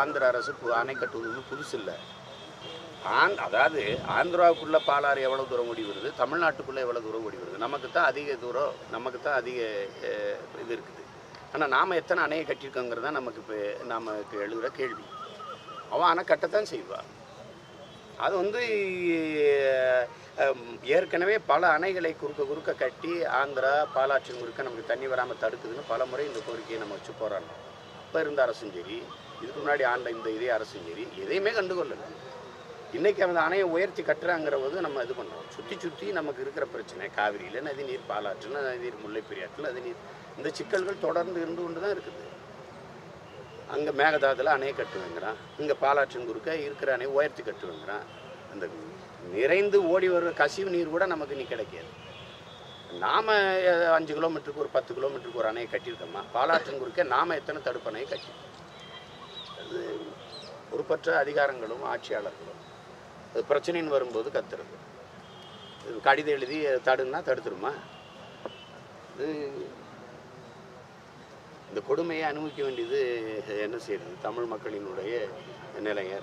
ஆந்திர அரசு பு- அணை கட்டுவது புதுசு இல்லை. ஆந் அதாவது ஆந்திராவுக்குள்ளே பாலாறு எவ்வளோ தூரம் ஓடி வருது? தமிழ்நாட்டுக்குள்ளே எவ்வளோ தூரம் ஓடி வருது? நமக்கு தான் அதிக தூரம் நமக்கு தான் அதிக இது இருக்குது. ஆனால் நாம் எத்தனை அணையை கட்டியிருக்கோங்கிறது தான் நமக்கு இப்போ நமக்கு எழுதுகிற கேள்வி. அவன் அணை கட்டத்தான் செய்வான் அது வந்து ஏற்கனவே பல அணைகளை குறுக்க குறுக்க கட்டி ஆந்திரா பாலாற்றின் குறுக்க நமக்கு தண்ணி வராமல் தடுக்குதுன்னு பல முறை இந்த கோரிக்கையை நம்ம வச்சு போராடணும் இப்போ இருந்த அரசும் சரி இதுக்கு முன்னாடி ஆண்ட இந்த இதே அரசும் சரி எதையுமே கண்டுகொள்ளலை இன்றைக்கி அந்த அணையை உயர்த்தி கட்டுறாங்கிற போது நம்ம இது பண்ணுறோம் சுற்றி சுற்றி நமக்கு இருக்கிற பிரச்சனை காவிரியில் நதிநீர் பாலாற்றில் நதிநீர் முல்லைப்பெரியாற்றில் நதிநீர் இந்த சிக்கல்கள் தொடர்ந்து இருந்து கொண்டு தான் இருக்குது. அங்கே மேகதாதில் அணையை கட்டுவேங்கிறான். இங்கே பாலாற்றின் குறுக்க இருக்கிற அணையை உயர்த்தி கட்டுவேங்கிறான். அந்த நிறைந்து ஓடி வர்ற கசிவு நீர் கூட நமக்கு நீ கிடைக்காது. நாம் அஞ்சு கிலோமீட்டருக்கு ஒரு பத்து கிலோமீட்டருக்கு ஒரு அணையை கட்டியிருக்கோமா? பாலாற்றின் குறுக்க நாம் எத்தனை தடுப்பு அணையை கட்டியிருக்கோம் பொறுப்பற்ற அதிகாரங்களும் ஆட்சியாளர்களும். அது பிரச்சனைன்னு வரும்போது கத்துறது. இது கடிதம் எழுதி தடுன்னா தடுத்துருமா? இது இந்த கொடுமையை அனுபவிக்க வேண்டியது என்ன செய்யறது? தமிழ் மக்களினுடைய நிலையாக